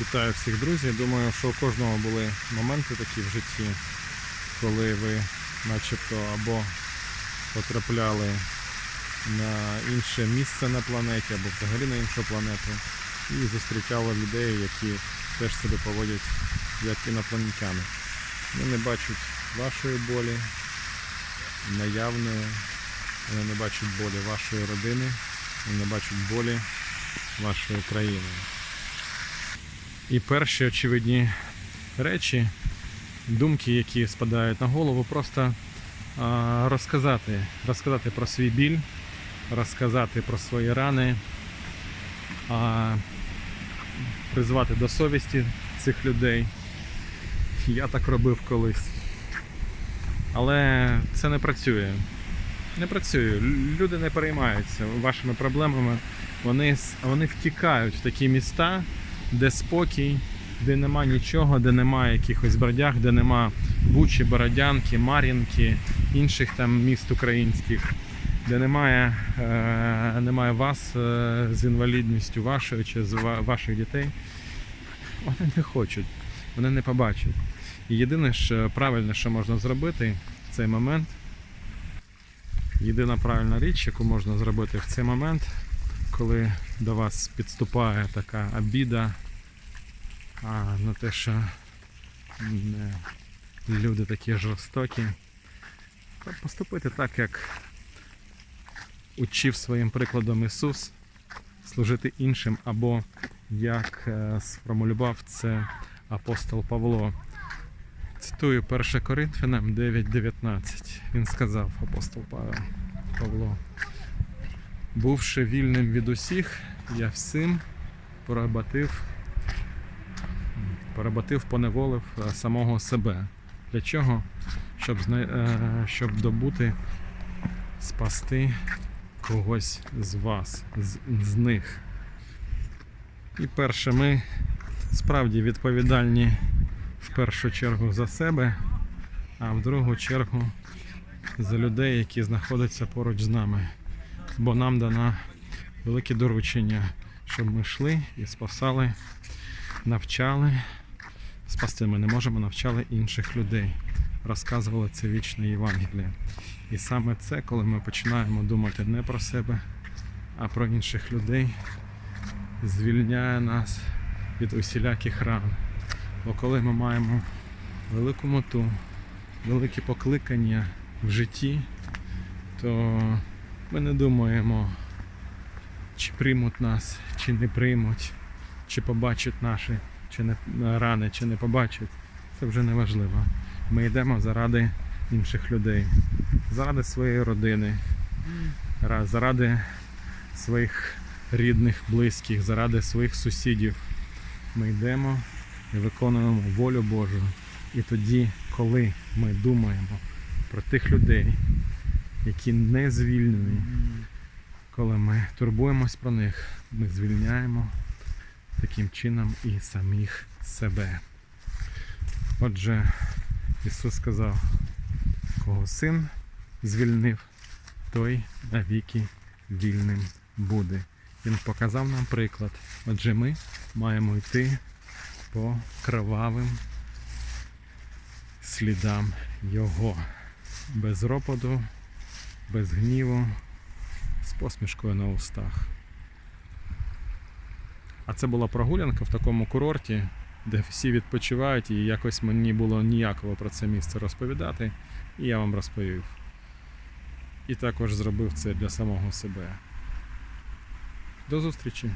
Вітаю всіх друзів. Думаю, що у кожного були моменти такі в житті, коли ви начебто або потрапляли на інше місце на планеті, або взагалі на іншу планету, і зустрічали людей, які теж себе поводять як інопланетяни. Вони не бачать вашої болі, наявної, вони не бачать болі вашої родини, вони не бачать болі вашої країни. І перші очевидні речі, думки, які спадають на голову, просто розказати, розказати про свій біль, розказати про свої рани, призвати до совісті цих людей. Я так робив колись. Але це не працює. Не працює. Люди не переймаються вашими проблемами. Вони, вони втікають в такі міста, де спокій, де нема нічого, де немає якихось бродяг, де нема Бучі, Бородянки, Мар'їнки, інших там міст українських, де немає, е, немає вас е, з інвалідністю вашою чи з ва- ваших дітей. Вони не хочуть, вони не побачать. І єдине що правильне, що можна зробити в цей момент, єдина правильна річ, яку можна зробити в цей момент, коли до вас підступає така обіда на те, що люди такі жорстокі, то поступити так, як учив своїм прикладом Ісус, служити іншим, або як е, сформулював це апостол Павло. Цитую 1 Коринфянам 9.19. Він сказав, апостол Павло. Бувши вільним від усіх, я всім поработив, поработив, поневолив е, самого себе. Для чого? Щоб, е, щоб добути, спасти когось з вас, з, з них. І перше, ми справді відповідальні в першу чергу за себе, а в другу чергу за людей, які знаходяться поруч з нами бо нам дано велике доручення, щоб ми йшли і спасали, навчали. Спасти ми не можемо, навчали інших людей, розказували це вічне Євангеліє. І саме це, коли ми починаємо думати не про себе, а про інших людей, звільняє нас від усіляких ран. Бо коли ми маємо велику мету, велике покликання в житті, то ми не думаємо, чи приймуть нас, чи не приймуть, чи побачать наші чи не, рани, чи не побачать. Це вже не важливо. Ми йдемо заради інших людей, заради своєї родини, заради своїх рідних, близьких, заради своїх сусідів. Ми йдемо і виконуємо волю Божу. І тоді, коли ми думаємо про тих людей, які не звільнені. Коли ми турбуємось про них, ми звільняємо таким чином і самих себе. Отже, Ісус сказав, кого син звільнив, той навіки вільним буде. Він показав нам приклад. Отже, ми маємо йти по кровавим слідам Його. Без роподу, без гніву, з посмішкою на устах. А це була прогулянка в такому курорті, де всі відпочивають, і якось мені було ніяково про це місце розповідати, і я вам розповів. І також зробив це для самого себе. До зустрічі!